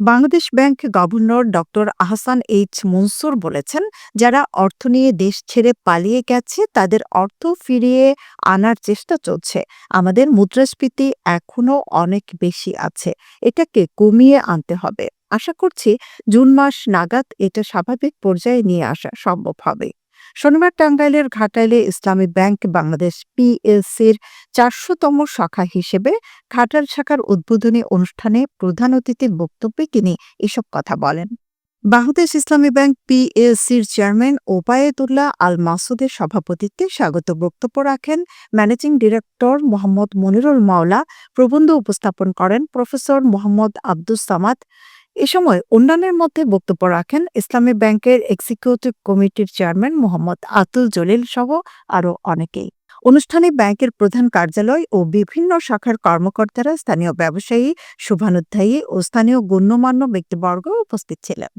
Bangladesh bank governor doctor Ahsan H Mansur বলেছেন, যারা অর্থ নিয়ে দেশ ছেড়ে পালিয়ে গেছে, তাদের অর্থ ফিরিয়ে আনার চেষ্টা চলছে। আমাদের মুদ্রাস্ফীতি এখনও অনেক বেশি আছে। এটাকে কমিয়ে আনতে হবে। আশা করছি জুন মাস নাগাদ এটা স্বাভাবিক পর্যায়ে নিয়ে আসা সম্ভব হবে। শনিবার টাঙ্গাইলের ঘাটাইলে ইসলামী ব্যাংক বাংলাদেশ পিএলসির চারশোতম শাখা হিসেবে ঘাটাল শাখার উদ্বোধনী অনুষ্ঠানে প্রধান অতিথির বক্তব্যে তিনি এসব কথা বলেন। বাংলাদেশ ইসলামী ব্যাংক পিএলসির চেয়ারম্যান ওবায়েদুল্লাহ আল মাসুদের সভাপতিত্বে স্বাগত বক্তব্য রাখেন ম্যানেজিং ডিরেক্টর মোহাম্মদ মনিরুল মাওলা। প্রবন্ধ উপস্থাপন করেন প্রফেসর মোহাম্মদ আব্দুস সামাদ। এ সময় অন্যান্যের মধ্যে বক্তব্য রাখেন ইসলামী ব্যাংকের এক্সিকিউটিভ কমিটির চেয়ারম্যান মোহাম্মদ আতুল জলিল সহ আরও অনেকেই। অনুষ্ঠানে ব্যাংকের প্রধান কার্যালয় ও বিভিন্ন শাখার কর্মকর্তারা স্থানীয় ব্যবসায়ী, শুভানুধ্যায়ী ও স্থানীয় গণ্যমান্য ব্যক্তিবর্গ উপস্থিত ছিলেন।